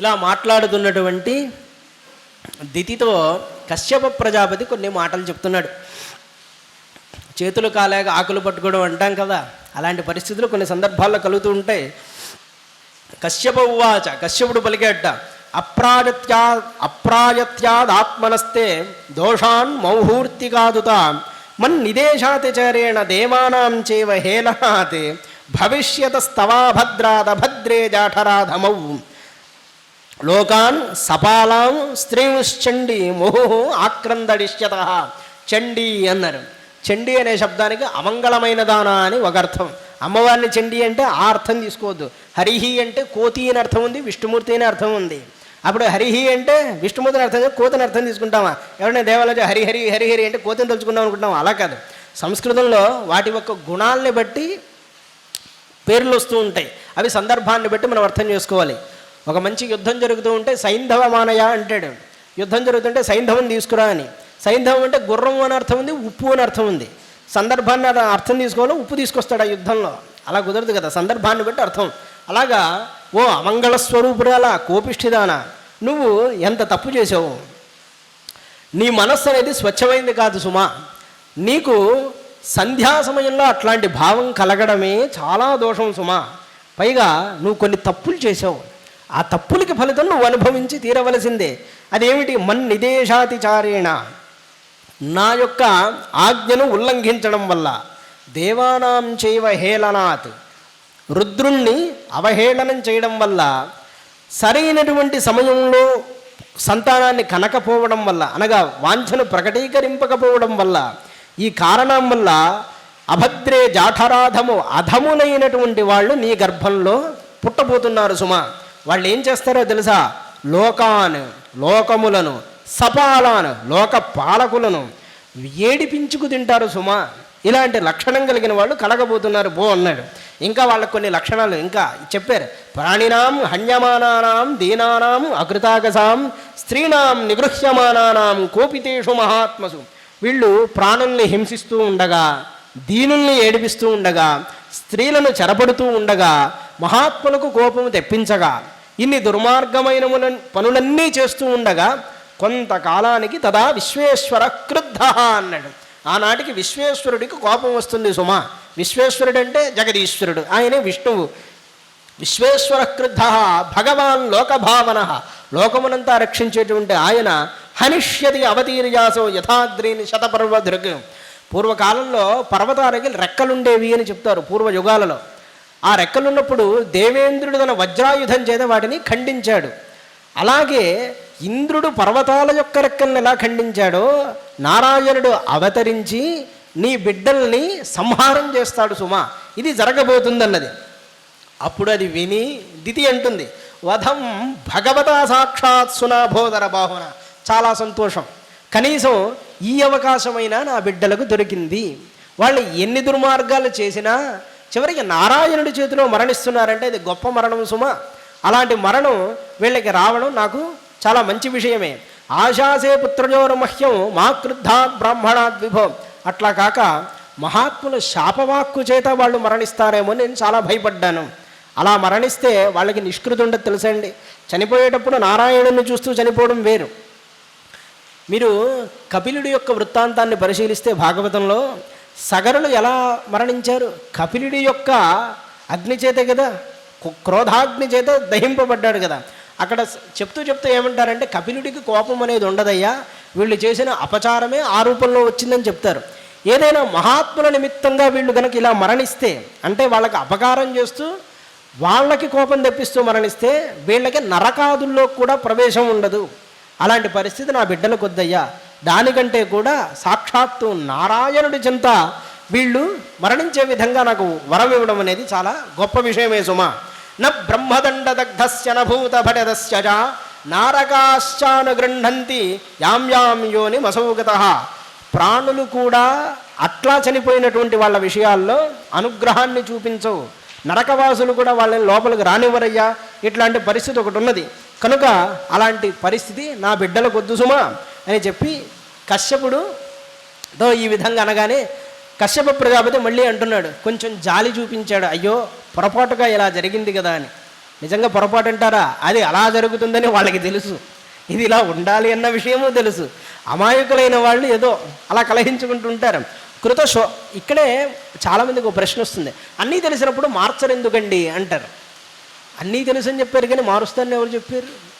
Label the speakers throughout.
Speaker 1: ఇలా మాట్లాడుతున్నటువంటి దితితో కశ్యప ప్రజాపతి కొన్ని మాటలు చెప్తున్నాడు. చేతులు కాలేక ఆకులు పట్టుకోవడం అంటాం కదా అలాంటి పరిస్థితులు కొన్ని సందర్భాల్లో కలుగుతూ ఉంటాయి. కశ్యప ఉవాచ కశ్యపుడు పలికేట అప్రాజత్యా అప్రాజత్యాదాత్మనస్తే దోషాన్ మౌహూర్తికాదుత మన్ నిదేశాతిచరేణ దేవానాం చేవ హేళనాత్ భవిష్యత స్తవాభద్రాద భద్రే జాఠరాధమౌ. లోకాన్ సపాలాం స్త్రీంశ్చండి ముహు ఆక్రందడిష్యత. చండీ అన్నారు. చండీ అనే శబ్దానికి అమంగళమైన దానా అని ఒక అర్థం. అమ్మవారిని చండీ అంటే ఆ అర్థం తీసుకోవద్దు. హరిహి అంటే కోతి అని అర్థం ఉంది విష్ణుమూర్తి అని అర్థం ఉంది. అప్పుడు హరిహి అంటే విష్ణుమూర్తిని అర్థం చేసి కోతిని అర్థం తీసుకుంటామా? ఎవరైనా దేవాలయం హరిహరి హరిహరి అంటే కోతిని తలుచుకుందాం అనుకుంటాం అలా కాదు. సంస్కృతంలో వాటి యొక్క గుణాలని బట్టి పేర్లు వస్తూ ఉంటాయి. అవి సందర్భాన్ని బట్టి మనం అర్థం చేసుకోవాలి. ఒక మంచి యుద్ధం జరుగుతూ ఉంటే సైంధవ మానయ అంటాడు. యుద్ధం జరుగుతుంటే సైంధవం తీసుకురా అని. సైంధవం అంటే గుర్రం అని అర్థం ఉంది ఉప్పు అని అర్థం ఉంది. సందర్భాన్ని అర్థం తీసుకోవాలి ఉప్పు తీసుకొస్తాడు ఆ యుద్ధంలో. అలా కుదరదు కదా సందర్భాన్ని బట్టి అర్థం. అలాగా ఓ అమంగళ స్వరూపురాలా కోపిష్ఠిదాన నువ్వు ఎంత తప్పు చేసావు నీ మనస్సు అనేది స్వచ్ఛమైంది కాదు సుమా. నీకు సంధ్యా సమయంలో అట్లాంటి భావం కలగడమే చాలా దోషం సుమా. పైగా నువ్వు కొన్ని తప్పులు చేసావు ఆ తప్పులకి ఫలితం నువ్వు అనుభవించి తీరవలసిందే. అదేమిటి? మన్ నిదేశాతిచారేణ నా యొక్క ఆజ్ఞను ఉల్లంఘించడం వల్ల దేవానాం చేవ హేళనాత్. రుద్రుణ్ణి అవహేళనం చేయడం వల్ల సరైనటువంటి సమయంలో సంతానాన్ని కనకపోవడం వల్ల అనగా వాంఛను ప్రకటీకరింపకపోవడం వల్ల ఈ కారణం వల్ల అభద్రే జాఠరాధము అధములైనటువంటి వాళ్ళు నీ గర్భంలో పుట్టబోతున్నారు సుమ. వాళ్ళు ఏం చేస్తారో తెలుసా? లోకాన్ లోకములను సపాలాన్ లోక పాలకులను ఏడిపించుకు తింటారు సుమ. ఇలాంటి లక్షణం కలిగిన వాళ్ళు కలగబోతున్నారు. బో అన్నాడు. ఇంకా వాళ్ళకు కొన్ని లక్షణాలు ఇంకా చెప్పారు. ప్రాణినాం హన్యమానానాం దీనానాం అకృతాగసాం స్త్రీణాం నిగృహ్యమానానాం కోపితేషు మహాత్మసు. వీళ్ళు ప్రాణుల్ని హింసిస్తూ ఉండగా దీనుల్ని ఏడిపిస్తూ ఉండగా స్త్రీలను చెరపడుతూ ఉండగా మహాత్ములకు కోపము తెప్పించగా ఇన్ని దుర్మార్గమైన పనులన్నీ చేస్తూ ఉండగా కొంతకాలానికి తదా విశ్వేశ్వర క్రుద్ధ అన్నాడు. ఆనాటికి విశ్వేశ్వరుడికి కోపం వస్తుంది సుమా. విశ్వేశ్వరుడు అంటే జగదీశ్వరుడు ఆయనే విష్ణువు. విశ్వేశ్వర క్రుద్ధ భగవాన్ లోకభావన లోకమునంతా రక్షించేటువంటి ఆయన హనిష్యతి అవతీర్యాసో యథాద్రీని శతపర్వదృగ్ పూర్వకాలంలో పర్వతాలకి రెక్కలుండేవి అని చెప్తారు పూర్వయుగాలలో. ఆ రెక్కలున్నప్పుడు దేవేంద్రుడు తన వజ్రాయుధం చేత వాటిని ఖండించాడు. అలాగే ఇంద్రుడు పర్వతాల యొక్క రెక్కల్ని ఎలా ఖండించాడో నారాయణుడు అవతరించి నీ బిడ్డల్ని సంహారం చేస్తాడు సుమా. ఇది జరగబోతుందన్నది. అప్పుడు అది విని దితి అంటుంది వధం భగవతా సాక్షాత్ సునాభోదర బాహున. చాలా సంతోషం. కనీసం ఈ అవకాశమైనా నా బిడ్డలకు దొరికింది. వాళ్ళు ఎన్ని దుర్మార్గాలు చేసినా చివరికి నారాయణుడి చేతిలో మరణిస్తున్నారంటే ఇది గొప్ప మరణం సుమ. అలాంటి మరణం వీళ్ళకి రావడం నాకు చాలా మంచి విషయమే. ఆశాసే పుత్రజోరమహ్యం మా క్రుద్ధాత్ బ్రాహ్మణాద్ విభో అట్లా కాక మహాత్ముల శాపవాక్కు చేత వాళ్ళు మరణిస్తారేమో అని నేను చాలా భయపడ్డాను. అలా మరణిస్తే వాళ్ళకి నిష్కృతి ఉండదు తెలుసండి. చనిపోయేటప్పుడు నారాయణుని చూస్తూ చనిపోవడం వేరు. మీరు కపిలుడి యొక్క వృత్తాంతాన్ని పరిశీలిస్తే భాగవతంలో సగరులు ఎలా మరణించారు? కపిలుడి యొక్క అగ్ని చేతే కదా క్రోధాగ్ని చేత దహింపబడ్డాడు కదా. అక్కడ చెప్తూ చెప్తూ ఏమంటారంటే కపిలుడికి కోపం అనేది ఉండదయ్యా వీళ్ళు చేసిన అపచారమే ఆ రూపంలో వచ్చిందని చెప్తారు. ఏదైనా మహాత్ముల నిమిత్తంగా వీళ్ళు కనుక ఇలా మరణిస్తే అంటే వాళ్ళకి అపకారం చేస్తూ వాళ్ళకి కోపం తెప్పిస్తూ మరణిస్తే వీళ్ళకి నరకాదుల్లో కూడా ప్రవేశం ఉండదు. అలాంటి పరిస్థితి నా బిడ్డలకు వద్దయ్యా. దానికంటే కూడా సాక్షాత్తు నారాయణుడి చింత వీళ్ళు మరణించే విధంగా నాకు వరం ఇవ్వడం అనేది చాలా గొప్ప విషయమే సుమా. న బ్రహ్మదండదగ్ధస్య నభూత భటదస్య నారకాశ్చానుగృహంతి యాం యాం యోని మసౌగత. ప్రాణులు కూడా అట్లా చనిపోయినటువంటి వాళ్ళ విషయాల్లో అనుగ్రహాన్ని చూపించవు. నరకవాసులు కూడా వాళ్ళని లోపలికి రానివ్వరయ్యా. ఇట్లాంటి పరిస్థితి ఒకటి ఉన్నది. కనుక అలాంటి పరిస్థితి నా బిడ్డలకు వద్దు సుమా అని చెప్పి కశ్యపుడు తో ఈ విధంగా అనగానే కశ్యప ప్రజాపతి మళ్ళీ అంటున్నాడు కొంచెం జాలి చూపించాడు అయ్యో పొరపాటుగా ఇలా జరిగింది కదా అని. నిజంగా పొరపాటు అంటారా? అది అలా జరుగుతుందని వాళ్ళకి తెలుసు. ఇది ఇలా ఉండాలి అన్న విషయము తెలుసు. అమాయకులైన వాళ్ళు ఏదో అలా కలహించుకుంటుంటారు కృత షో ఇక్కడే చాలామందికి ఒక ప్రశ్న వస్తుంది. అన్నీ తెలిసినప్పుడు మార్చరు ఎందుకండి? అంటారు. అన్నీ తెలుసు అని చెప్పారు కానీ మారుస్తానని ఎవరు చెప్పారు?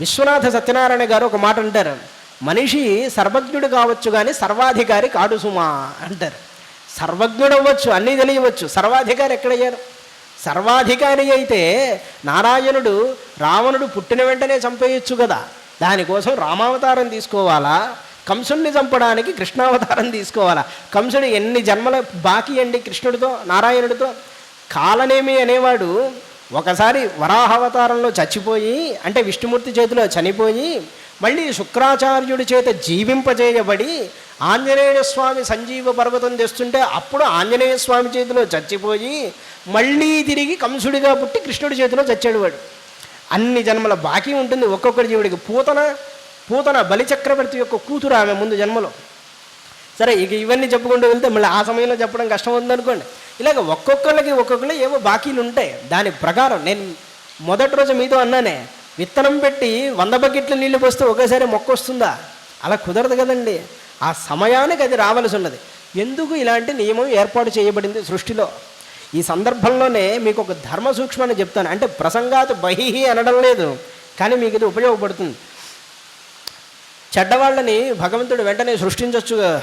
Speaker 1: విశ్వనాథ సత్యనారాయణ గారు ఒక మాట అంటారు. మనిషి సర్వజ్ఞుడు కావచ్చు కానీ సర్వాధికారి కాడు సుమా అంటారు. సర్వజ్ఞుడు అవ్వచ్చు అన్నీ తెలియవచ్చు. సర్వాధికారి ఎక్కడయ్యారు? సర్వాధికారి అయితే నారాయణుడు రావణుడు పుట్టిన వెంటనే చంపేయచ్చు కదా. దానికోసం రామావతారం తీసుకోవాలా? కంసుడిని చంపడానికి కృష్ణావతారం తీసుకోవాలా? కంసుడు ఎన్ని జన్మల బాకీ అండి కృష్ణుడితో నారాయణుడితో? కాలనేమి అనేవాడు ఒకసారి వరాహావతారంలో చచ్చిపోయి అంటే విష్ణుమూర్తి చేతిలో చనిపోయి మళ్ళీ శుక్రాచార్యుడి చేత జీవింపజేయబడి ఆంజనేయ స్వామి సంజీవ పర్వతం తెస్తుంటే అప్పుడు ఆంజనేయ స్వామి చేతిలో చచ్చిపోయి మళ్ళీ తిరిగి కంసుడిగా పుట్టి కృష్ణుడి చేతిలో చచ్చాడు వాడు. అన్ని జన్మల బాకీ ఉంటుంది ఒక్కొక్కటి జీవుడికి. పూతన పూతన బలిచక్రవర్తి యొక్క కూతురు ఆమె ముందు జన్మలో. సరే ఇక ఇవన్నీ చెప్పుకుంటూ వెళ్తే మళ్ళీ ఆ సమయంలో చెప్పడం కష్టం ఉందనుకోండి. ఇలాగ ఒక్కొక్కళ్ళకి ఒక్కొక్కరు ఏవో బాకీలు ఉంటాయి. దాని ప్రకారం నేను మొదటి రోజు మీతో అన్నానే విత్తనం పెట్టి వంద బకెట్ల నీళ్ళు పోస్తే ఒకేసారి మొక్క వస్తుందా? అలా కుదరదు కదండి. ఆ సమయానికి అది రావాల్సి ఉన్నది. ఎందుకు ఇలాంటి నియమం ఏర్పాటు చేయబడింది సృష్టిలో? ఈ సందర్భంలోనే మీకు ఒక ధర్మ సూక్ష్మాన్ని చెప్తాను. అంటే ప్రసంగాత్ బహిహి అనడం లేదు కానీ మీకు ఇది ఉపయోగపడుతుంది. చెడ్డవాళ్ళని భగవంతుడు వెంటనే సృష్టించవచ్చు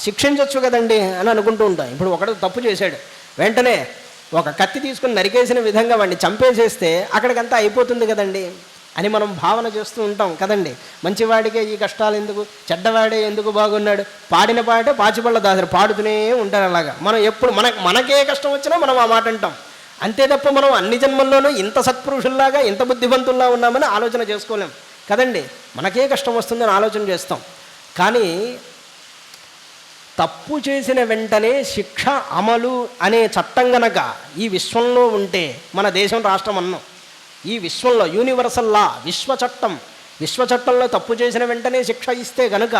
Speaker 1: శిక్షించవచ్చు కదండి అని అనుకుంటూ ఉంటాం. ఇప్పుడు ఒకడు తప్పు చేశాడు. వెంటనే ఒక కత్తి తీసుకుని నరికేసిన విధంగా వాడిని చంపేసేస్తే అక్కడికంతా అయిపోతుంది కదండి. అని మనం భావన చేస్తూ ఉంటాం కదండి. మంచివాడికే ఈ కష్టాలు ఎందుకు? చెడ్డవాడే ఎందుకు బాగున్నాడు? పాడిన పాటే పాచిపళ్ళ దాసరు పాడుతూనే ఉంటారు అలాగా. మనం ఎప్పుడు మన మనకే కష్టం వచ్చినా మనం ఆ మాట అంటాం. అంతే తప్ప మనం అన్ని జన్మల్లోనూ ఇంత సత్పురుషుల్లాగా ఇంత బుద్ధిమంతుల్లా ఉన్నామని ఆలోచన చేసుకోలేం. కదండి మనకే కష్టం వస్తుందని ఆలోచన చేస్తాం. కానీ తప్పు చేసిన వెంటనే శిక్ష అమలు అనే చట్టం గనక ఈ విశ్వంలో ఉంటే మన దేశం రాష్ట్రం అన్నాం. ఈ విశ్వంలో యూనివర్సల్ లా విశ్వ చట్టం విశ్వ చట్టంలో తప్పు చేసిన వెంటనే శిక్ష ఇస్తే గనుక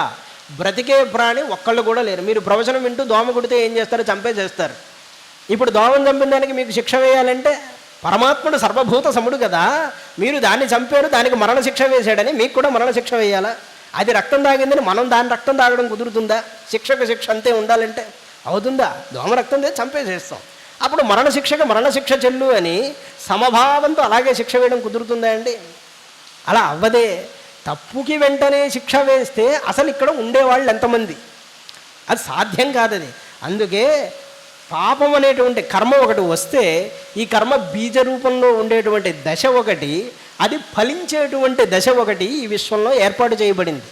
Speaker 1: బ్రతికే ప్రాణి ఒక్కళ్ళు కూడా లేరు. మీరు ప్రవచనం వింటూ దోమ కుడితే ఏం చేస్తారు? చంపేసేస్తారు. ఇప్పుడు దోమను చంపిన దానికి మీకు శిక్ష వేయాలంటే పరమాత్ముడు సర్వభూత సముడు కదా. మీరు దాన్ని చంపారు దానికి మరణశిక్ష వేశాడని మీకు కూడా మరణశిక్ష వేయాలా? అది రక్తం తాగిందని మనం దాని రక్తం తాగడం కుదురుతుందా? శిక్షకు శిక్ష అంతే ఉండాలంటే అవుతుందా? దోమ రక్తం చంపేసేస్తాం. అప్పుడు మరణశిక్షకు మరణశిక్ష చెల్లు అని సమభావంతో అలాగే శిక్ష వేయడం కుదురుతుందా అండి? అలా అవ్వదే. తప్పుకి వెంటనే శిక్ష వేస్తే అసలు ఇక్కడ ఉండేవాళ్ళు ఎంతమంది? అది సాధ్యం కాదది. అందుకే పాపం అనేటువంటి కర్మ ఒకటి వస్తే ఈ కర్మ బీజ రూపంలో ఉండేటువంటి దశ ఒకటి అది ఫలించేటువంటి దశ ఒకటి ఈ విశ్వంలో ఏర్పాటు చేయబడింది.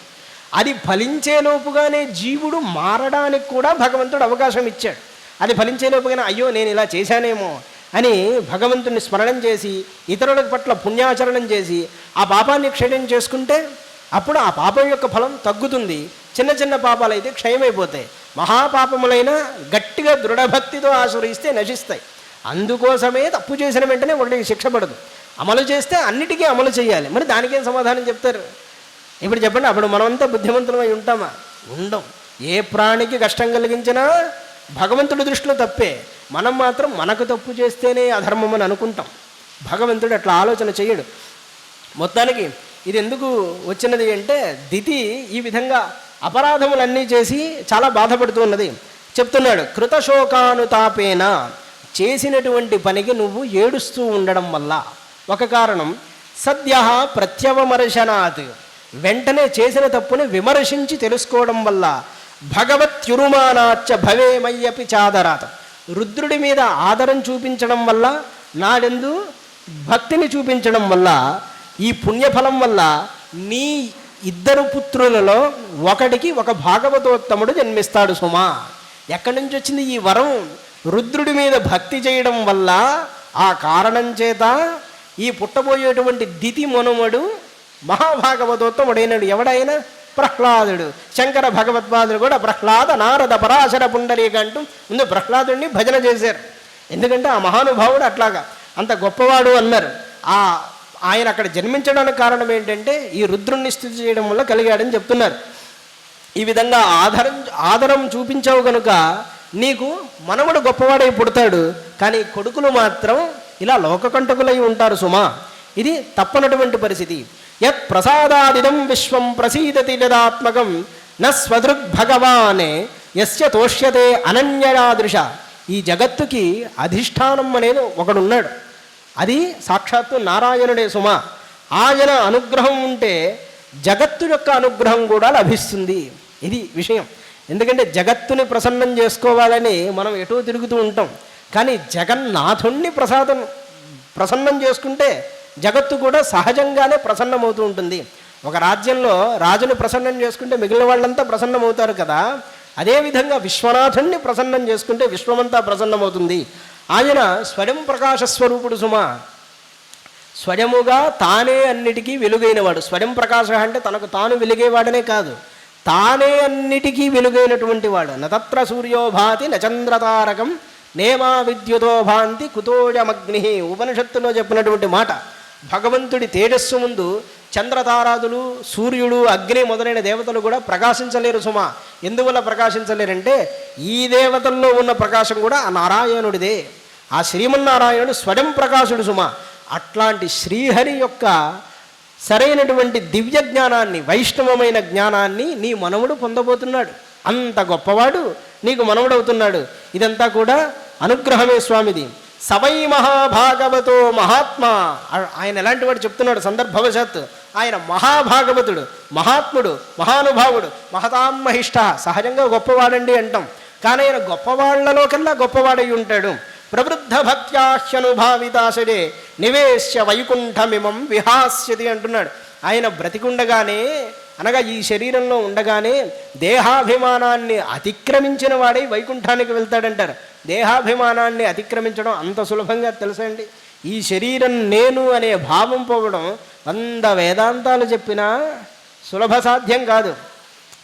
Speaker 1: అది ఫలించేలోపుగానే జీవుడు మారడానికి కూడా భగవంతుడు అవకాశం ఇచ్చాడు. అది ఫలించేలోపుగానే అయ్యో నేను ఇలా చేశానేమో అని భగవంతుని స్మరణం చేసి ఇతరుల పట్ల పుణ్యాచరణం చేసి ఆ పాపాన్ని క్షయం చేసుకుంటే అప్పుడు ఆ పాపం యొక్క ఫలం తగ్గుతుంది. చిన్న చిన్న పాపాలు అయితే క్షయమైపోతాయి. మహాపాపములైన గట్టిగా దృఢభక్తితో ఆశ్రయిస్తే నశిస్తాయి. అందుకోసమే తప్పు చేసిన వెంటనే ఒకటి శిక్ష పడదు. అమలు చేస్తే అన్నిటికీ అమలు చేయాలి. మరి దానికేం సమాధానం చెప్తారు? ఇప్పుడు చెప్పండి అప్పుడు మనమంతా బుద్ధిమంతులమై ఉంటామా? ఉండం. ఏ ప్రాణికి కష్టం కలిగించినా భగవంతుడి దృష్టిలో తప్పే. మనం మాత్రం మనకు తప్పు చేస్తేనే అధర్మం అని అనుకుంటాం. భగవంతుడు అట్లా ఆలోచన చేయడు. మొత్తానికి ఇది ఎందుకు వచ్చినది అంటే దితి ఈ విధంగా అపరాధములన్నీ చేసి చాలా బాధపడుతూ ఉన్నది. చెప్తున్నాడు కృతశోకానుతాపేన చేసినటువంటి పనికి నువ్వు ఏడుస్తూ ఉండడం వల్ల ఒక కారణం సద్య ప్రత్యవమర్శనాత్. వెంటనే చేసిన తప్పుని విమర్శించి తెలుసుకోవడం వల్ల భగవత్యురుమానాచ్చ భవేమయ్యపి చాదరాత్. రుద్రుడి మీద ఆదరం చూపించడం వల్ల నాడెందు భక్తిని చూపించడం వల్ల ఈ పుణ్యఫలం వల్ల నీ ఇద్దరు పుత్రులలో ఒకడికి ఒక భాగవతోత్తముడు జన్మిస్తాడు సుమా. ఎక్కడి నుంచి వచ్చింది ఈ వరం? రుద్రుడి మీద భక్తి చేయడం వల్ల ఆ కారణం చేత ఈ పుట్టబోయేటువంటి దితి మనుమడు మహాభాగవతోత్తముడైనడు. ఎవడైనా? ప్రహ్లాదుడు. శంకర భగవత్పాదుడు కూడా ప్రహ్లాద నారద పరాశర పుండరీక అంటూ ముందు ప్రహ్లాదుడిని భజన చేశారు. ఎందుకంటే ఆ మహానుభావుడు అట్లాగా అంత గొప్పవాడు అన్నారు. ఆ ఆయన అక్కడ జన్మించడానికి కారణం ఏంటంటే ఈ రుద్రుణ్ణి స్థితి చేయడం వల్ల కలిగాడని చెప్తున్నారు. ఈ విధంగా ఆధారం ఆదరం చూపించావు కనుక నీకు మనవడు గొప్పవాడై పుడతాడు. కానీ కొడుకులు మాత్రం ఇలా లోకకంటకులై ఉంటారు సుమా. ఇది తప్పనటువంటి పరిస్థితి. యత్ ప్రసాదాదిదం విశ్వం ప్రసీదతి యదాత్మకం న స్వదృగ్భగవానే యస్య తోష్యతే అనన్యయాదృశ. ఈ జగత్తుకి అధిష్టానం అనేది ఒకడున్నాడు. అది సాక్షాత్తు నారాయణుడే సుమ. ఆయన అనుగ్రహం ఉంటే జగత్తు యొక్క అనుగ్రహం కూడా లభిస్తుంది. ఇది విషయం. ఎందుకంటే జగత్తుని ప్రసన్నం చేసుకోవాలని మనం ఎటో తిరుగుతూ ఉంటాం. కానీ జగన్నాథుణ్ణి ప్రసాదం ప్రసన్నం చేసుకుంటే జగత్తు కూడా సహజంగానే ప్రసన్నమవుతూ ఉంటుంది. ఒక రాజ్యంలో రాజుని ప్రసన్నం చేసుకుంటే మిగిలిన వాళ్ళంతా ప్రసన్నమవుతారు కదా. అదేవిధంగా విశ్వనాథుణ్ణి ప్రసన్నం చేసుకుంటే విశ్వమంతా ప్రసన్నమవుతుంది. ఆయన స్వయం ప్రకాశ స్వరూపుడు సుమ. స్వయముగా తానే అన్నిటికీ వెలుగైనవాడు. స్వయం ప్రకాశ అంటే తనకు తాను వెలిగేవాడనే కాదు. తానే అన్నిటికీ వెలుగైనటువంటి వాడు. నతత్ర సూర్యోభాతి నచంద్రతారకం నేమా విద్యుతో భాంతి కుతోజమగ్ని. ఉపనిషత్తులో చెప్పినటువంటి మాట. భగవంతుడి తేజస్సు ముందు చంద్రతారాదులు సూర్యుడు అగ్ని మొదలైన దేవతలు కూడా ప్రకాశించలేరు సుమ. ఎందువల్ల ప్రకాశించలేరంటే ఈ దేవతల్లో ఉన్న ప్రకాశం కూడా ఆ నారాయణుడిదే. ఆ శ్రీమన్నారాయణుడు స్వయం ప్రకాశుడు సుమ. అట్లాంటి శ్రీహరి యొక్క సరైనటువంటి దివ్య జ్ఞానాన్ని వైష్ణవమైన జ్ఞానాన్ని నీ మనవుడు పొందబోతున్నాడు. అంత గొప్పవాడు నీకు మనవుడవుతున్నాడు. ఇదంతా కూడా అనుగ్రహమే స్వామిది. సవై మహాభాగవతో మహాత్మా. ఆయన ఎలాంటి వాడు చెప్తున్నాడు సందర్భవశాత్తు. ఆయన మహాభాగవతుడు మహాత్ముడు మహానుభావుడు మహతామహిష్ట సహజంగా గొప్పవాడండి అంటాం. కానీ ఆయన గొప్పవాళ్ళలో కల్లా గొప్పవాడై ఉంటాడు. ప్రవృద్ధ భక్త్యాహ్యనుభావితాశడే నివేశ్య వైకుంఠమిమం విహాస్యతి అంటున్నాడు. ఆయన బ్రతికుండగానే అనగా ఈ శరీరంలో ఉండగానే దేహాభిమానాన్ని అతిక్రమించిన వాడై వైకుంఠానికి వెళ్తాడంటారు. దేహాభిమానాన్ని అతిక్రమించడం అంత సులభంగా తెలుసండి ఈ శరీరం నేను అనే భావం పోవడం వంద వేదాంతాలు చెప్పినా సులభ సాధ్యం కాదు.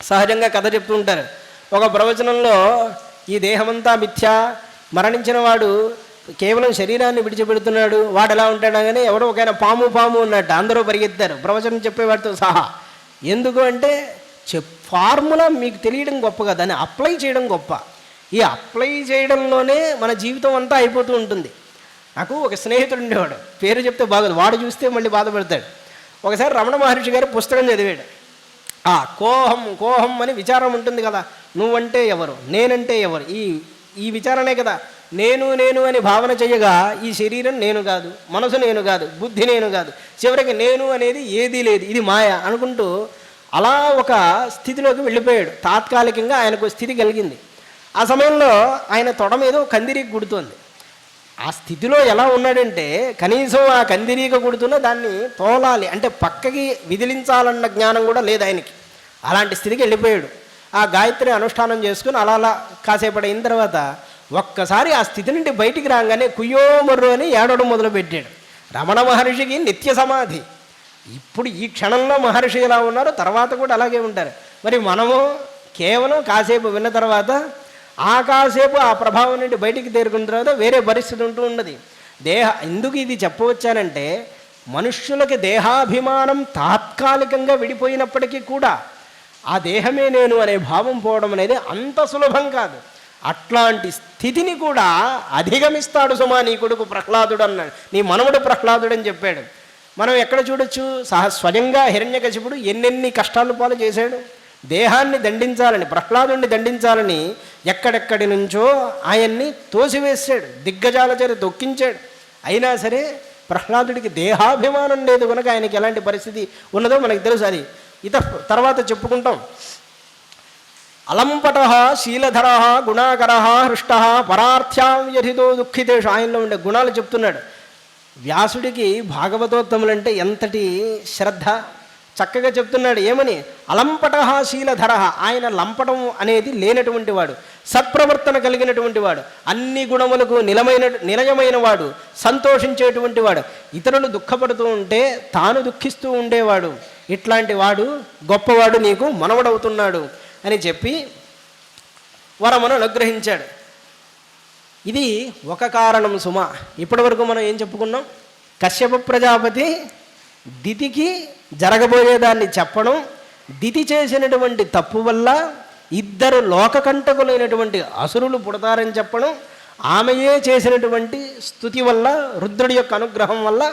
Speaker 1: సహజంగా కథ చెప్తూ ఉంటారు. ఒక ప్రవచనంలో ఈ దేహమంతా మిథ్య మరణించిన వాడు కేవలం శరీరాన్ని విడిచిపెడుతున్నాడు వాడు ఎలా ఉంటాడు కానీ ఎవడో ఒకైనా పాము పాము ఉన్నట్టు అందరూ పరిగెత్తారు. ప్రవచనం చెప్పేవాడితో సహా. ఎందుకు అంటే చెప్ ఫార్ములా మీకు తెలియడం గొప్ప కదా దాన్ని అప్లై చేయడం గొప్ప. ఈ అప్లై చేయడంలోనే మన జీవితం అంతా అయిపోతూ ఉంటుంది. నాకు ఒక స్నేహితుడు ఉండేవాడు. పేరు చెప్తే బాగోదు. వాడు చూస్తే మళ్ళీ బాధపడతాడు. ఒకసారి రమణ మహర్షి గారు పుస్తకం చదివాడు. ఆ కోహం కోహం అని విచారం ఉంటుంది కదా. నువ్వంటే ఎవరు? నేనంటే ఎవరు? ఈ ఈ విచారణే కదా. నేను నేను అని భావన చేయగా ఈ శరీరం నేను కాదు. మనసు నేను కాదు. బుద్ధి నేను కాదు. చివరికి నేను అనేది ఏదీ లేదు. ఇది మాయ అనుకుంటూ అలా ఒక స్థితిలోకి వెళ్ళిపోయాడు. తాత్కాలికంగా ఆయనకు స్థితి కలిగింది. ఆ సమయంలో ఆయన తొడ మీద కందిరికి గుడుతోంది. ఆ స్థితిలో ఎలా ఉన్నాడంటే కనీసం ఆ కందిరీక కొడుతున్న దాన్ని తోలాలి. అంటే పక్కకి విదిలించాలన్న జ్ఞానం కూడా లేదు ఆయనకి. అలాంటి స్థితికి వెళ్ళిపోయాడు. ఆ గాయత్రి అనుష్ఠానం చేసుకుని అలా అలా కాసేపటి అయిన తర్వాత ఒక్కసారి ఆ స్థితి నుండి బయటికి రాగానే కుయ్యో మర్రు అని ఏడవడం మొదలుపెట్టాడు. రమణ మహర్షికి నిత్య సమాధి. ఇప్పుడు ఈ క్షణంలో మహర్షి ఎలా ఉన్నారో తర్వాత కూడా అలాగే ఉంటారు. మరి మనము కేవలం కాసేపు విన్న తర్వాత ఆ కాసేపు ఆ ప్రభావం నుండి బయటికి తేరుకున్న తర్వాత వేరే పరిస్థితి ఉంటూ ఉన్నది. దేహ ఎందుకు ఇది చెప్పవచ్చానంటే మనుష్యులకి దేహాభిమానం తాత్కాలికంగా విడిపోయినప్పటికీ కూడా ఆ దేహమే నేను అనే భావం పోవడం అనేది అంత సులభం కాదు. అట్లాంటి స్థితిని కూడా అధిగమిస్తాడు సుమా నీ కొడుకు ప్రహ్లాదుడు అన్నాడు నీ మనవడు ప్రహ్లాదుడు అని చెప్పాడు. మనం ఎక్కడ చూడొచ్చు? సహ స్వయంగా హిరణ్యకశిపుడు ఎన్నెన్ని కష్టాలు పాలు చేశాడు? దేహాన్ని దండించాలని ప్రహ్లాదుని దండించాలని ఎక్కడెక్కడి నుంచో ఆయన్ని తోసివేశాడు దిగ్గజాలచరి దొక్కించాడు. అయినా సరే ప్రహ్లాదుడికి దేహాభిమానం లేదు కనుక ఆయనకి ఎలాంటి పరిస్థితి ఉన్నదో మనకు తెలుసు. అది ఇత తర్వాత చెప్పుకుంటాం. అలంపట శీలధర గుణాకర హృష్ట పరార్థ్యావ్యధితో దుఃఖితేషు ఆయనలో ఉండే గుణాలు చెప్తున్నాడు. వ్యాసుడికి భాగవతోత్తములంటే ఎంతటి శ్రద్ధ చక్కగా చెప్తున్నాడు ఏమని? అలంపటహాశీల ధర ఆయన లంపటం అనేది లేనటువంటి వాడు సత్ప్రవర్తన కలిగినటువంటి వాడు అన్ని గుణములకు నిలమైన నిలయమైన వాడు సంతోషించేటువంటి వాడు. ఇతరులు దుఃఖపడుతూ ఉంటే తాను దుఃఖిస్తూ ఉండేవాడు. ఇట్లాంటి వాడు గొప్పవాడు నీకు మనవడవుతున్నాడు అని చెప్పి వరమును అనుగ్రహించాడు. ఇది ఒక కారణం సుమ. ఇప్పటివరకు మనం ఏం చెప్పుకున్నాం? కశ్యప ప్రజాపతి దితికి జరగబోయేదాన్ని చెప్పడం దితి చేసినటువంటి తప్పు వల్ల ఇద్దరు లోకకంటకులైనటువంటి అసురులు పుడతారని చెప్పడం ఆమెయే చేసినటువంటి స్థుతి వల్ల రుద్రుడి యొక్క అనుగ్రహం వల్ల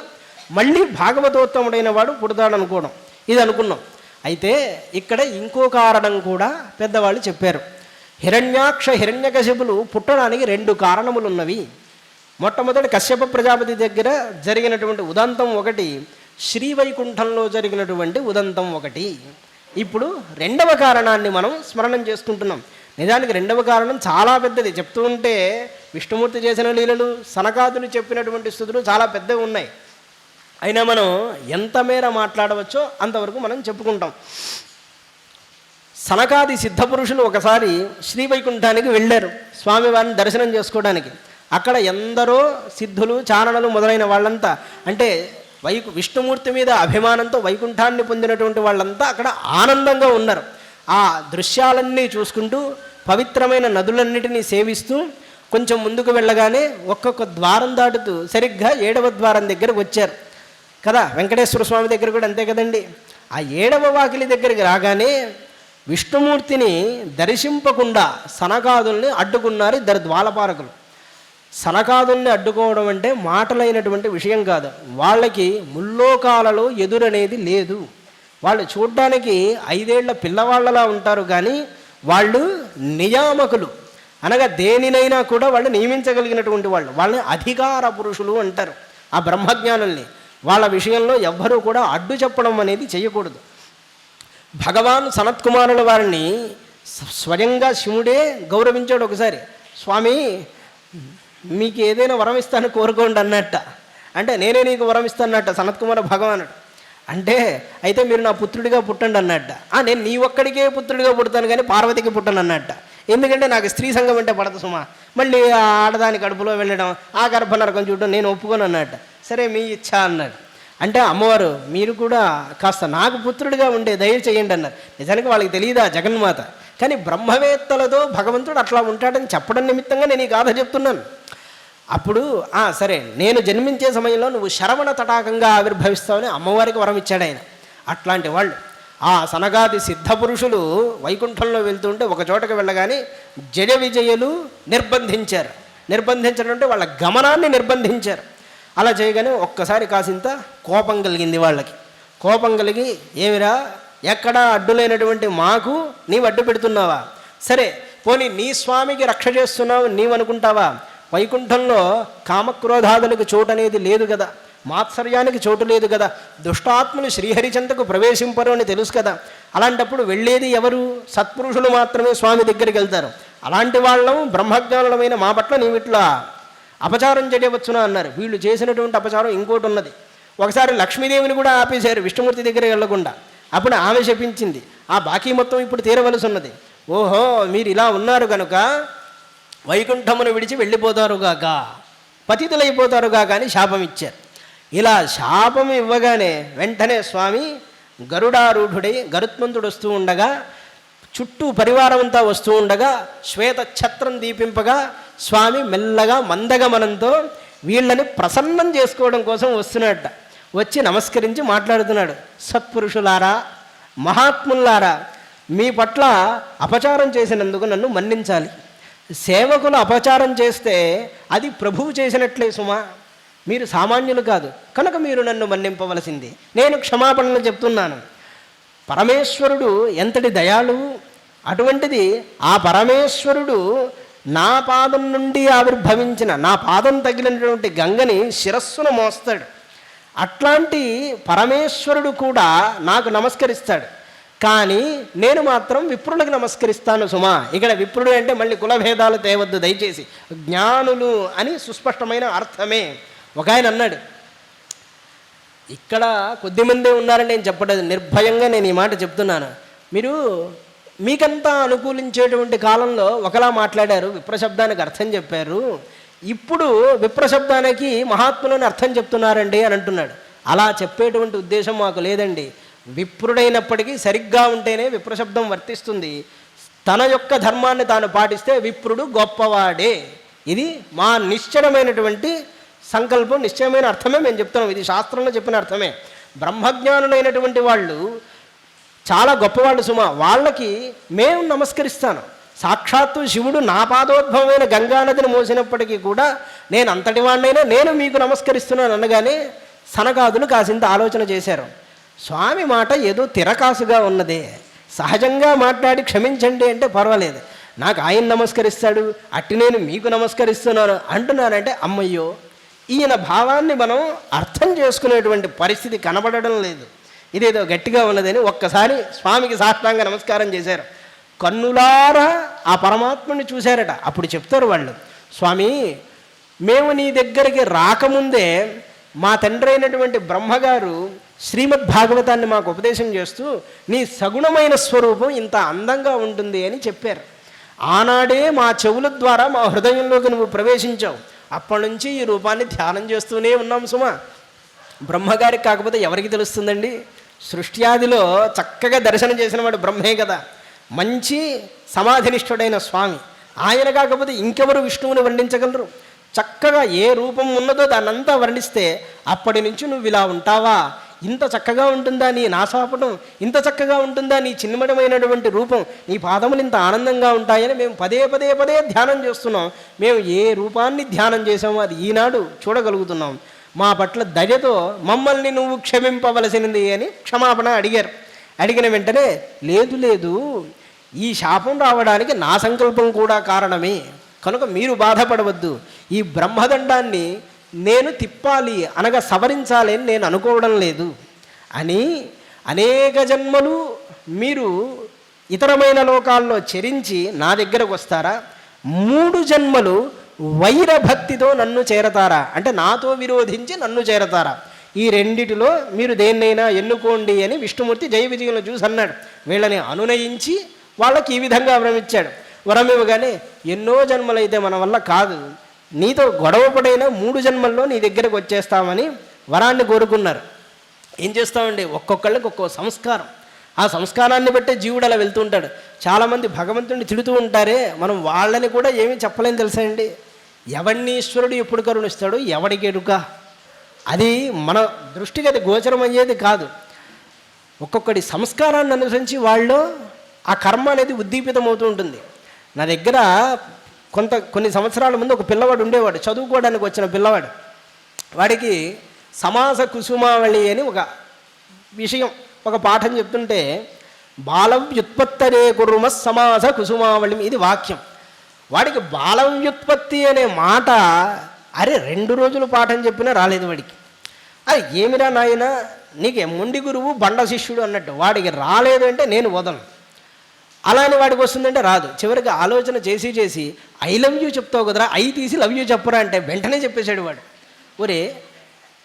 Speaker 1: మళ్ళీ భాగవతోత్తముడైన వాడు పుడతాడనుకోవడం. ఇది అనుకున్నాం. అయితే ఇక్కడ ఇంకో కారణం కూడా పెద్దవాళ్ళు చెప్పారు. హిరణ్యాక్ష హిరణ్యకశిపులు పుట్టడానికి రెండు కారణములు ఉన్నవి మొట్టమొదటి కశ్యప ప్రజాపతి దగ్గర జరిగినటువంటి ఉదంతం ఒకటి శ్రీవైకుంఠంలో జరిగినటువంటి ఉదంతం ఒకటి. ఇప్పుడు రెండవ కారణాన్ని మనం స్మరణం చేసుకుంటున్నాం. నిజానికి రెండవ కారణం చాలా పెద్దది. చెప్తూ ఉంటే విష్ణుమూర్తి చేసిన లీలలు సనకాదులు చెప్పినటువంటి స్థుతులు చాలా పెద్దవి ఉన్నాయి. అయినా మనం ఎంత మేర మాట్లాడవచ్చో అంతవరకు మనం చెప్పుకుంటాం. సనకాది సిద్ధపురుషులు ఒకసారి శ్రీవైకుంఠానికి వెళ్ళారు స్వామివారిని దర్శనం చేసుకోవడానికి. అక్కడ ఎందరో సిద్ధులు చారణలు మొదలైన వాళ్ళంతా అంటే వైకు విష్ణుమూర్తి మీద అభిమానంతో వైకుంఠాన్ని పొందినటువంటి వాళ్ళంతా అక్కడ ఆనందంగా ఉన్నారు. ఆ దృశ్యాలన్నీ చూసుకుంటూ పవిత్రమైన నదులన్నిటినీ సేవిస్తూ కొంచెం ముందుకు వెళ్ళగానే ఒక్కొక్క ద్వారం దాటుతూ సరిగ్గా ఏడవ ద్వారం దగ్గరకు వచ్చారు. కదా వెంకటేశ్వర స్వామి దగ్గర కూడా అంతే కదండి. ఆ ఏడవ వాకిలి దగ్గరికి రాగానే విష్ణుమూర్తిని దర్శింపకుండా సనకాదుల్ని అడ్డుకున్నారు ఇద్దరు ద్వాలపారకులు. సనకాదుల్ని అడ్డుకోవడం అంటే మాటలైనటువంటి విషయం కాదు. వాళ్ళకి ముల్లోకాలలో ఎదురనేది లేదు. వాళ్ళు చూడ్డానికి ఐదేళ్ళ పిల్లవాళ్ళలా ఉంటారు కానీ వాళ్ళు నియామకులు. అనగా దేనినైనా కూడా వాళ్ళు నియమించగలిగినటువంటి వాళ్ళు. వాళ్ళని అధికార పురుషులు అంటారు ఆ బ్రహ్మజ్ఞానుల్ని. వాళ్ళ విషయంలో ఎవ్వరూ కూడా అడ్డు చెప్పడం అనేది చేయకూడదు. భగవాన్ సనత్కుమారుల వారిని స్వయంగా శివుడే గౌరవించాడు ఒకసారి. స్వామి మీకు ఏదైనా వరం ఇస్తాను కోరుకోండి అన్నట్ట. అంటే నేనే నీకు వరం ఇస్తానన్నట్ట సనత్కుమార భగవానుడు. అంటే అయితే మీరు నా పుత్రుడిగా పుట్టండి అన్నట్ట. "ఆ, నేను నీ ఒక్కడికే పుత్రుడిగా పుడతాను కానీ పార్వతికి పుట్టను అన్నట్ట. ఎందుకంటే నాకు స్త్రీ సంఘం అంటే పడదు సుమా. మళ్ళీ ఆ ఆడదాని కడుపులో వెళ్ళడం ఆ గర్భనరకం చూడడం నేను ఒప్పుకోను అన్నట్ట. సరే మీ ఇచ్చ అన్నాడు. అంటే అమ్మవారు మీరు కూడా కాస్త నాకు పుత్రుడిగా ఉండే దయ చేయండి అన్నారు. నిజానికి వాళ్ళకి తెలియదా జగన్మాత? కానీ బ్రహ్మవేత్తలతో భగవంతుడు అట్లా ఉంటాడని చెప్పడం నిమిత్తంగా నేను ఈ గాథ చెప్తున్నాను. అప్పుడు "ఆ, సరే నేను జన్మించే సమయంలో నువ్వు శరవణ తటాకంగా ఆవిర్భవిస్తావని అమ్మవారికి వరం ఇచ్చాడు ఆయన. అట్లాంటి వాళ్ళు. ఆ సనగాది సిద్ధపురుషులు వైకుంఠంలో వెళ్తుంటే ఒక చోటకి వెళ్ళగానే జయ విజయులు నిర్బంధించారు. నిర్బంధించడం అంటే వాళ్ళ గమనాన్ని నిర్బంధించారు. అలా చేయగానే ఒక్కసారి కాసింత కోపం కలిగింది వాళ్ళకి. కోపం కలిగి ఏమిరా ఎక్కడా అడ్డులేనటువంటి మాకు నీవు అడ్డు పెడుతున్నావా? సరే పోనీ నీ స్వామికి రక్ష చేస్తున్నావు నీవనుకుంటావా? వైకుంఠంలో కామక్రోధాదులకు చోటు అనేది లేదు కదా మాత్సర్యానికి చోటు లేదు కదా దుష్టాత్ములు శ్రీహరిచంతకు ప్రవేశింపరు అని తెలుసు కదా. అలాంటప్పుడు వెళ్ళేది ఎవరు? సత్పురుషులు మాత్రమే స్వామి దగ్గరికి వెళ్తారు. అలాంటి వాళ్ళం బ్రహ్మజ్ఞానులమైన మా పట్ల నీవిట్లా అపచారం చేయవచ్చునా అన్నారు. వీళ్ళు చేసినటువంటి అపచారం ఇంకోటి ఉన్నది. ఒకసారి లక్ష్మీదేవిని కూడా ఆపేశారు విష్ణుమూర్తి దగ్గర వెళ్ళకుండా అప్పుడు ఆమె శపించింది. ఆ బాకీ మొత్తం ఇప్పుడు తీరవలసి ఉన్నది. ఓహో మీరు ఇలా ఉన్నారు కనుక వైకుంఠమును విడిచి వెళ్ళిపోతారుగాక పతితులైపోతారుగా కానీ శాపం ఇచ్చారు ఇలా శాపం ఇవ్వగానే వెంటనే స్వామి గరుడారూఢుడై గరుత్మంతుడు వస్తూ ఉండగా చుట్టూ పరివారం అంతా వస్తూ ఉండగా శ్వేత ఛత్రం దీపింపగా స్వామి మెల్లగా మందగమనంతో వీళ్ళని ప్రసన్నం చేసుకోవడం కోసం వస్తున్నాడట వచ్చి నమస్కరించి మాట్లాడుతున్నాడు. సత్పురుషులారా మహాత్ములారా మీ పట్ల అపచారం చేసినందుకు నన్ను మన్నించాలి. సేవకులు అపచారం చేస్తే అది ప్రభువు చేసినట్లే సుమా. మీరు సామాన్యులు కాదు. కనుక మీరు నన్ను మన్నింపవలసింది. నేను క్షమాపణలు చెప్తున్నాను. పరమేశ్వరుడు ఎంతటి దయాళువు అటువంటిది ఆ పరమేశ్వరుడు నా పాదం నుండి ఆవిర్భవించిన నా పాదం తగిలినటువంటి గంగని శిరస్సును మోస్తాడు. అట్లాంటి పరమేశ్వరుడు కూడా నాకు నమస్కరిస్తాడు. కానీ నేను మాత్రం విప్రులకు నమస్కరిస్తాను సుమా. ఇక్కడ విప్రుడు అంటే మళ్ళీ కులభేదాలు తేవద్దు దయచేసి. జ్ఞానులు అని సుస్పష్టమైన అర్థమే. ఒక ఆయన అన్నాడు ఇక్కడ కొద్దిమందే ఉన్నారని నేను చెప్పలేదు నిర్భయంగా నేను ఈ మాట చెప్తున్నాను. మీరు మీకంతా అనుకూలించేటువంటి కాలంలో ఒకలా మాట్లాడారు విప్రశబ్దానికి అర్థం చెప్పారు. ఇప్పుడు విప్రశబ్దానికి మహాత్ములని అర్థం చెప్తున్నారండి అని అంటున్నాడు. అలా చెప్పేటువంటి ఉద్దేశం మాకు లేదండి. విప్రుడైనప్పటికీ సరిగ్గా ఉంటేనే విప్రశబ్దం వర్తిస్తుంది. తన యొక్క ధర్మాన్ని తాను పాటిస్తే విప్రుడు గొప్పవాడే. ఇది మా నిశ్చయమైనటువంటి సంకల్పం నిశ్చయమైన అర్థమే మేము చెప్తున్నాం. ఇది శాస్త్రంలో చెప్పిన అర్థమే. బ్రహ్మజ్ఞానులైనటువంటి వాళ్ళు చాలా గొప్పవాళ్ళు సుమ. వాళ్ళకి మేము నమస్కరిస్తాను. సాక్షాత్తు శివుడు నా పాదోద్భవమైన గంగానదిని మోసినప్పటికీ కూడా నేను అంతటి వాడినైనా నేను మీకు నమస్కరిస్తున్నాను అనగానే సనకాదులు కాసింత ఆలోచన చేశారు. స్వామి మాట ఏదో తిరకాసుగా ఉన్నదే. సహజంగా మాట్లాడి క్షమించండి అంటే పర్వాలేదు. నాకు ఆయన నమస్కరిస్తాడు అట్టి నేను మీకు నమస్కరిస్తున్నాను అంటున్నానంటే అమ్మయ్యో ఈయన భావాన్ని మనం అర్థం చేసుకునేటువంటి పరిస్థితి కనబడడం లేదు. ఇదేదో గట్టిగా ఉన్నదని ఒక్కసారి స్వామికి సాష్టాంగ నమస్కారం చేశారు. కన్నులారా ఆ పరమాత్మని చూశారట. అప్పుడు చెప్తారు వాళ్ళు స్వామి మేము నీ దగ్గరికి రాకముందే మా తండ్రి అయినటువంటి బ్రహ్మగారు శ్రీమద్ భాగవతాన్ని మాకు ఉపదేశం చేస్తూ నీ సగుణమైన స్వరూపం ఇంత అందంగా ఉంటుంది అని చెప్పారు. ఆనాడే మా చెవుల ద్వారా మా హృదయంలోకి నువ్వు ప్రవేశించావు. అప్పటి నుంచి ఈ రూపాన్ని ధ్యానం చేస్తూనే ఉన్నాం సుమా. బ్రహ్మగారికి కాకపోతే ఎవరికి తెలుస్తుందండి? సృష్ట్యాదిలో చక్కగా దర్శనం చేసిన వాడు బ్రహ్మే కదా. మంచి సమాధినిష్ఠుడైన స్వామి. ఆయన కాకపోతే ఇంకెవరు విష్ణువుని వర్ణించగలరు చక్కగా ఏ రూపం ఉన్నదో దాన్నంతా వర్ణిస్తే అప్పటి నుంచి నువ్వు ఇలా ఉంటావా? ఇంత చక్కగా ఉంటుందా నీ నాశాపటం ఇంత చక్కగా ఉంటుందా నీ చిన్నమడమైనటువంటి రూపం? నీ పాదములు ఇంత ఆనందంగా ఉంటాయని మేము పదే పదే పదే ధ్యానం చేస్తున్నాం. మేము ఏ రూపాన్ని ధ్యానం చేసామో అది ఈనాడు చూడగలుగుతున్నాం. మా పట్ల దయతో మమ్మల్ని నువ్వు క్షమింపవలసినది అని క్షమాపణ అడిగారు. అడిగిన వెంటనే లేదు లేదు ఈ శాపం రావడానికి నా సంకల్పం కూడా కారణమే. కనుక మీరు బాధపడవద్దు. ఈ బ్రహ్మదండాన్ని నేను తిప్పాలి అనగా సవరించాలి అని నేను అనుకోవడం లేదు. అని అనేక జన్మలు మీరు ఇతరమైన లోకాల్లో చెరించి నా దగ్గరకు వస్తారా? మూడు జన్మలు వైరభక్తితో నన్ను చేరతారా? అంటే నాతో విరోధించి నన్ను చేరతారా? ఈ రెండిటిలో మీరు దేన్నైనా ఎన్నుకోండి అని విష్ణుమూర్తి జయ విజయంలో చూసి అన్నాడు. వీళ్ళని అనునయించి వాళ్ళకి ఈ విధంగా భ్రమించాడు వరం ఇవ్వగానే ఎన్నో జన్మలైతే మన వల్ల కాదు. నీతో గొడవ పడైన మూడు జన్మల్లో నీ దగ్గరకు వచ్చేస్తామని వరాన్ని కోరుకున్నారు. ఏం చేస్తామండి? ఒక్కొక్కళ్ళకి ఒక్కో సంస్కారం. ఆ సంస్కారాన్ని బట్టే జీవుడు అలా వెళ్తూ ఉంటాడు చాలామంది భగవంతుడిని తిడుతూ ఉంటారే. మనం వాళ్ళని కూడా ఏమీ చెప్పలేం తెలుసా అండి? ఎవడిని ఈశ్వరుడు ఎప్పుడు కరుణిస్తాడు? ఎవడికి ఎడుక అది మన దృష్టికి అది గోచరం అయ్యేది కాదు. ఒక్కొక్కడి సంస్కారాన్ని అనుసరించి వాళ్ళు ఆ కర్మ అనేది ఉద్దీపితం అవుతూ ఉంటుంది. నా దగ్గర కొంత కొన్ని సంవత్సరాల ముందు ఒక పిల్లవాడు ఉండేవాడు చదువుకోవడానికి వచ్చిన పిల్లవాడు. వాడికి సమాస కుసుమావళి అని ఒక విషయం ఒక పాఠం చెప్తుంటే బాలం వ్యుత్పత్తరే కురుమ సమాస కుసుమావళి ఇది వాక్యం. వాడికి బాలం వ్యుత్పత్తి అనే మాట అరే రెండు రోజులు పాఠం చెప్పినా రాలేదు వాడికి. అది ఏమిరా నాయన నీకే మొండి గురువు బండ శిష్యుడు అన్నట్టు. వాడికి రాలేదు అంటే నేను వదలను. అలానే వాడికి వస్తుందంటే రాదు. చివరికి ఆలోచన చేసి చేసి ఐ లవ్ యూ చెప్తావు కదరా ఐ తీసి లవ్ యూ చెప్పరా అంటే వెంటనే చెప్పేశాడు వాడు. ఒరే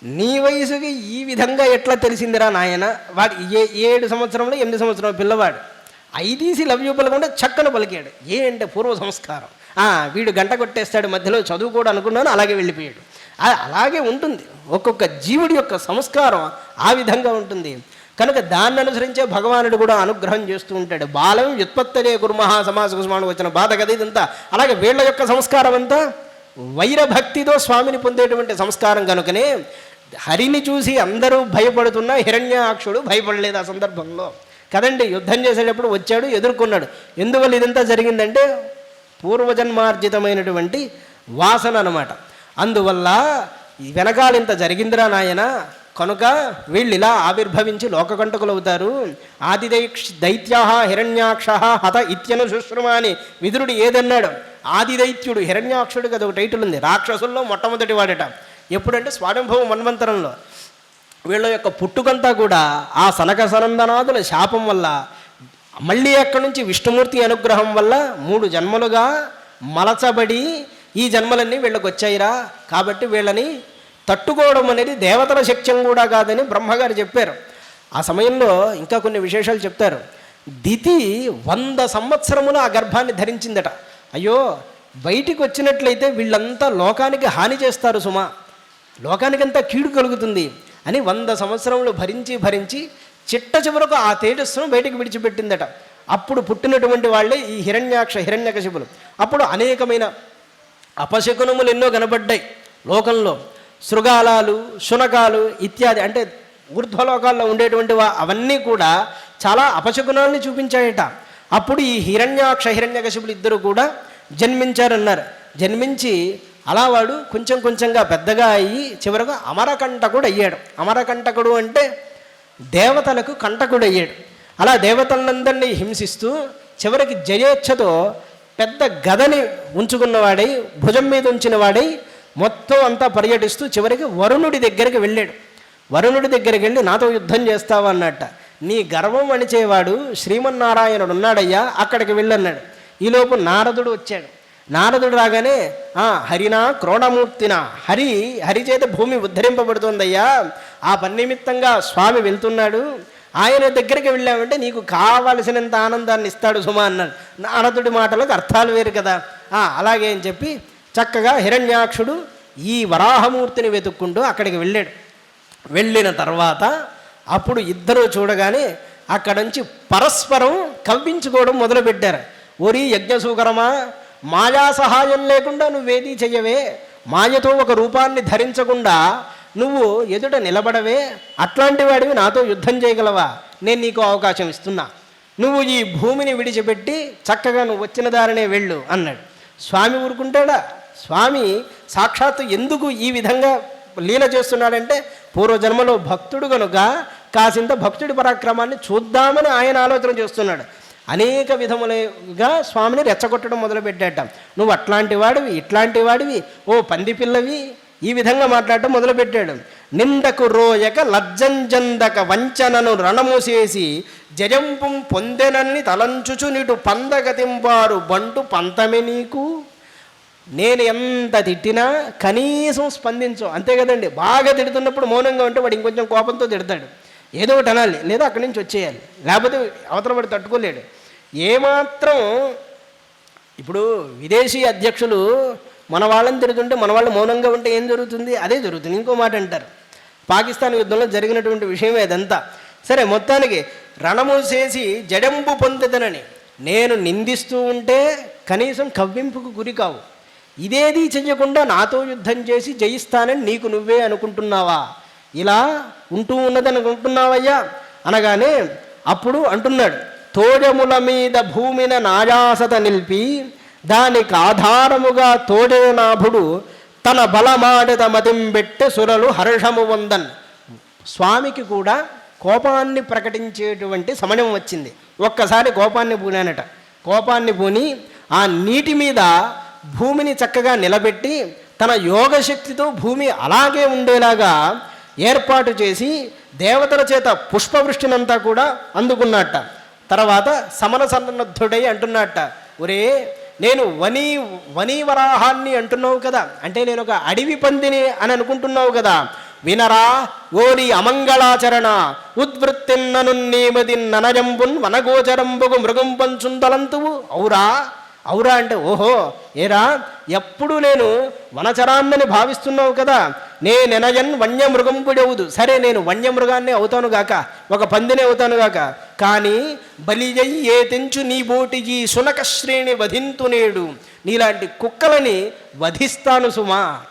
Speaker 1: నీ వయసుకి ఈ విధంగా ఎట్లా తెలిసిందిరా నాయన? వాడు ఏ ఏడు సంవత్సరంలో ఎనిమిది సంవత్సరం పిల్లవాడు. ఐ తీసి లవ్ యూ పలకుండా చక్కన పలికాడు. ఏ అంటే పూర్వ సంస్కారం. వీడు గంట కొట్టేస్తాడు మధ్యలో చదువుకోడు అనుకున్నాను అలాగే వెళ్ళిపోయాడు. అలాగే ఉంటుంది. ఒక్కొక్క జీవుడి యొక్క సంస్కారం ఆ విధంగా ఉంటుంది. కనుక దాన్ని అనుసరించే భగవానుడు కూడా అనుగ్రహం చేస్తూ ఉంటాడు. బాలం వ్యుత్పత్తరే గురుమహా సమాస కుసుమాను వచ్చిన బాధ కదా ఇదంతా. అలాగే వీళ్ళ యొక్క సంస్కారం అంతా? వైరభక్తితో స్వామిని పొందేటువంటి సంస్కారం కనుకనే హరిని చూసి అందరూ భయపడుతున్న హిరణ్యాక్షుడు భయపడలేదు ఆ సందర్భంలో. కదండి యుద్ధం చేసేటప్పుడు వచ్చాడు ఎదుర్కొన్నాడు. ఎందువల్ల ఇదంతా జరిగిందంటే పూర్వజన్మార్జితమైనటువంటి వాసన అనమాట అందువల్ల వెనకాలింత జరిగిందిరా నాయన? కనుక వీళ్ళు ఇలా ఆవిర్భవించి లోకకంటకులు అవుతారు ఆదిదైక్ష దైత్య హిరణ్యాక్ష హత ఇత్యను శుశ్రుమ అని విదురుడు ఏదన్నాడు? ఆదిదైత్యుడు హిరణ్యాక్షుడు కదా ఒక టైటిల్ ఉంది. రాక్షసుల్లో మొట్టమొదటి వాడట. ఎప్పుడంటే స్వాడంభవం మన్వంతరంలో. వీళ్ళ యొక్క పుట్టుకంతా కూడా ఆ సనక సనందనాదుల శాపం వల్ల మళ్ళీ అక్కడి నుంచి విష్ణుమూర్తి అనుగ్రహం వల్ల మూడు జన్మలుగా మలచబడి ఈ జన్మలన్నీ వీళ్ళకి వచ్చాయిరా కాబట్టి వీళ్ళని తట్టుకోవడం అనేది దేవతల శక్త్యం కూడా కాదని బ్రహ్మగారు చెప్పారు. ఆ సమయంలో ఇంకా కొన్ని విశేషాలు చెప్తారు. దితి వంద సంవత్సరములు ఆ గర్భాన్ని ధరించిందట. అయ్యో బయటికి వచ్చినట్లయితే వీళ్ళంతా లోకానికి హాని చేస్తారు సుమా. లోకానికంతా కీడు కలుగుతుంది అని వంద సంవత్సరములు భరించి భరించి చిట్ట చివరకు ఆ తేజస్సును బయటికి విడిచిపెట్టిందట. అప్పుడు పుట్టినటువంటి వాళ్ళే ఈ హిరణ్యాక్ష హిరణ్యకశిపులు. అప్పుడు అనేకమైన అపశకునములు ఎన్నో కనబడ్డాయి లోకంలో. శృగాలాలు శునకాలు ఇత్యాది అంటే ఊర్ధ్వలోకాల్లో ఉండేటువంటి అవన్నీ కూడా చాలా అపశకునాల్ని చూపించాయట. అప్పుడు ఈ హిరణ్యాక్ష హిరణ్యకశిపులు ఇద్దరు కూడా జన్మించారన్నారు. జన్మించి అలా వాడు కొంచెం కొంచెంగా పెద్దగా అయ్యి చివరకు అమరకంటకుడు అయ్యాడు. అమరకంటకుడు అంటే దేవతలకు కంటకుడు అయ్యాడు. అలా దేవతలందరినీ హింసిస్తూ చివరికి జయేచ్ఛతో పెద్ద గదని ఉంచుకున్నవాడై భుజం మీద ఉంచిన వాడై మొత్తం అంతా పర్యటిస్తూ చివరికి వరుణుడి దగ్గరికి వెళ్ళాడు. వరుణుడి దగ్గరికి వెళ్ళి నాతో యుద్ధం చేస్తావా? అన్నట్ట. నీ గర్వం అణిచేవాడు శ్రీమన్నారాయణుడు ఉన్నాడయ్యా అక్కడికి వెళ్ళన్నాడు. ఈలోపు నారదుడు వచ్చాడు. నారదుడు రాగానే "ఆ, హరినా క్రోడమూర్తిన హరి హరి చేత భూమి ఉద్ధరింపబడుతోందయ్యా. ఆ పని నిమిత్తంగా స్వామి వెళ్తున్నాడు. ఆయన దగ్గరికి వెళ్ళామంటే నీకు కావలసినంత ఆనందాన్ని ఇస్తాడు సుమా అన్నాడు. నారదుడి మాటలకు అర్థాలు వేరు కదా. అలాగే అని చెప్పి చక్కగా హిరణ్యాక్షుడు ఈ వరాహమూర్తిని వెతుక్కుంటూ అక్కడికి వెళ్ళాడు. వెళ్ళిన తర్వాత అప్పుడు ఇద్దరు చూడగానే అక్కడ నుంచి పరస్పరం కవ్వించుకోవడం మొదలుపెట్టారు. ఒరి యజ్ఞసూకరమా? మాయా సహాయం లేకుండా నువ్వేదీ చెయ్యవే? మాయతో ఒక రూపాన్ని ధరించకుండా నువ్వు ఎదుట నిలబడవే? అట్లాంటి వాడివి నాతో యుద్ధం చేయగలవా? నేను నీకు అవకాశం ఇస్తున్నా. నువ్వు ఈ భూమిని విడిచిపెట్టి చక్కగా నువ్వు వచ్చిన దారినే వెళ్ళు అన్నాడు. స్వామి ఊరుకుంటాడా? స్వామి సాక్షాత్తు ఎందుకు ఈ విధంగా లీల చేస్తున్నాడంటే పూర్వజన్మలో భక్తుడు కనుక కాసింత భక్తుడి పరాక్రమాన్ని చూద్దామని ఆయన ఆలోచన చేస్తున్నాడు. అనేక విధములుగా స్వామిని రెచ్చగొట్టడం మొదలుపెట్టాట. నువ్వు అట్లాంటి వాడివి ఇట్లాంటి వాడివి ఓ పంది పిల్లవి ఈ విధంగా మాట్లాడటం మొదలుపెట్టాడు. నిందకు రోయక లజ్జంజందక వంచనను రణముసేసి జజంపు పొందెనని తలంచుచు నీటు పందగతింపారు బంటు పంతమే నీకు? నేను ఎంత తిట్టినా కనీసం స్పందించు. అంతే కదండి. బాగా తిడుతున్నప్పుడు మౌనంగా ఉంటే వాడు ఇంకొంచెం కోపంతో తిడతాడు. ఏదో ఒకటి అనాలి. లేదా అక్కడి నుంచి వచ్చేయాలి. లేకపోతే అవతల వాడు తట్టుకోలేడు. ఏమాత్రం ఇప్పుడు విదేశీ అధ్యక్షులు మన వాళ్ళని తిరుగుతుంటే మన వాళ్ళు మౌనంగా ఉంటే ఏం జరుగుతుంది? అదే జరుగుతుంది. ఇంకో మాట అంటారు. పాకిస్తాన్ యుద్ధంలో జరిగినటువంటి విషయమే అదంతా. సరే మొత్తానికి రణము చేసి జడంబు పొందుతనని నేను నిందిస్తూ ఉంటే కనీసం కవ్వింపుకు గురి కావు. ఇదేది చెయ్యకుండా నాతో యుద్ధం చేసి జయిస్తానని నీకు నువ్వే అనుకుంటున్నావా? ఇలా ఉంటూ ఉన్నదని అనుకుంటున్నావయ్యా? అనగానే అప్పుడు అంటున్నాడు తోడముల మీద భూమిన నాయాసత నిలిపి దానికి ఆధారముగా తోజనాభుడు తన బలమాడత మతింబెట్టె సురలు హర్షము వందన్. స్వామికి కూడా కోపాన్ని ప్రకటించేటువంటి సమయం వచ్చింది. ఒక్కసారి కోపాన్ని పూనానట. కోపాన్ని పూని ఆ నీటి మీద భూమిని చక్కగా నిలబెట్టి తన యోగశక్తితో భూమి అలాగే ఉండేలాగా ఏర్పాటు చేసి దేవతల చేత పుష్పవృష్టినంతా కూడా అందుకున్నట్ట తర్వాత సమన సన్నద్ధుడై అంటున్నట్ట ఒరే నేను వనీ వనీవరాహాన్ని అంటున్నావు కదా. అంటే నేను ఒక అడవి పందిని అని అనుకుంటున్నావు కదా. వినరా ఓరి అమంగళాచరణ. ఉద్వృత్తిన్నను నీమది ననజంబున్ వనగోచరంబుగు మృగం పంచుందలంతువు. ఔరా అవురా అంటే ఓహో ఏరా? ఎప్పుడు నేను వనచరాన్నని భావిస్తున్నావు కదా. నేనెనయన్ వన్యమృగంపుడవుదు సరే నేను వన్యమృగాన్ని అవుతాను గాక. ఒక పందినే అవుతాను గాక. కానీ బలియై ఏ తెంచు నీ బోటి ఈ సునక శ్రేణి వధింతు నేడు. నీలాంటి కుక్కలని వధిస్తాను సుమా.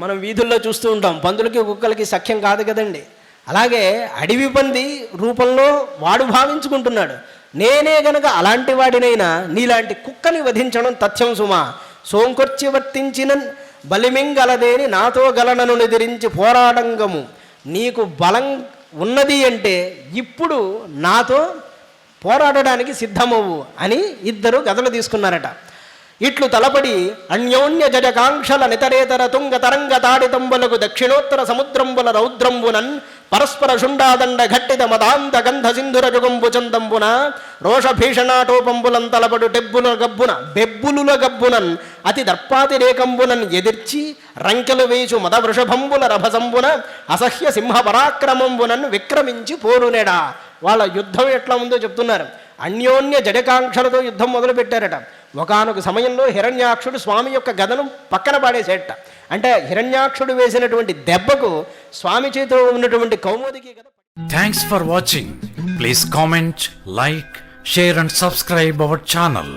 Speaker 1: మనం వీధుల్లో చూస్తూ ఉంటాం. పందులకి కుక్కలకి సఖ్యం కాదు కదండి. అలాగే అడవి పంది రూపంలో వాడు భావించుకుంటున్నాడు. నేనే గనక అలాంటి వాడినైనా నీలాంటి కుక్కని వధించడం తథ్యం సుమా. సోంకొర్చి వర్తించిన బలిమింగలదేని నాతో గలనను నిదిరించి పోరాడంగము. నీకు బలం ఉన్నది అంటే ఇప్పుడు నాతో పోరాడడానికి సిద్ధమవు అని ఇద్దరు గదలు తీసుకున్నారట. ఇట్లు తలపడి అన్యోన్య జజకాంక్షల నితరేతర తుంగ తరంగ తాడితంబులకు దక్షిణోత్తర సముద్రంబుల రౌద్రంబునన్ పరస్పర శుండాదండ ఘట్టిత మదాంత గంధ సింధుర జుగంబు చందంబున రోష భీషణాటోపంబులం టెబ్బుల గబ్బున బెబ్బులుల గబ్బునన్ అతి దర్పాతిరేకంబునన్ ఎదిర్చి రంకెలు వేచు మద వృషభంబుల రభసంబున అసహ్య సింహ పరాక్రమంబునన్ విక్రమించి పోరునెడా. వాళ్ళ యుద్ధం ఎట్లా ఉందో చెప్తున్నారు. అన్యోన్య జడకాంక్షలతో యుద్ధం మొదలు పెట్టారట ఒకనొక సమయంలో హిరణ్యాక్షుడు స్వామి యొక్క గదను పక్కన పాడేసేట అంటే హిరణ్యాక్షుడు వేసినటువంటి దెబ్బకు స్వామి చేతిలో ఉన్నటువంటి కౌముదికి
Speaker 2: thanks for watching please comment like share and subscribe our channel.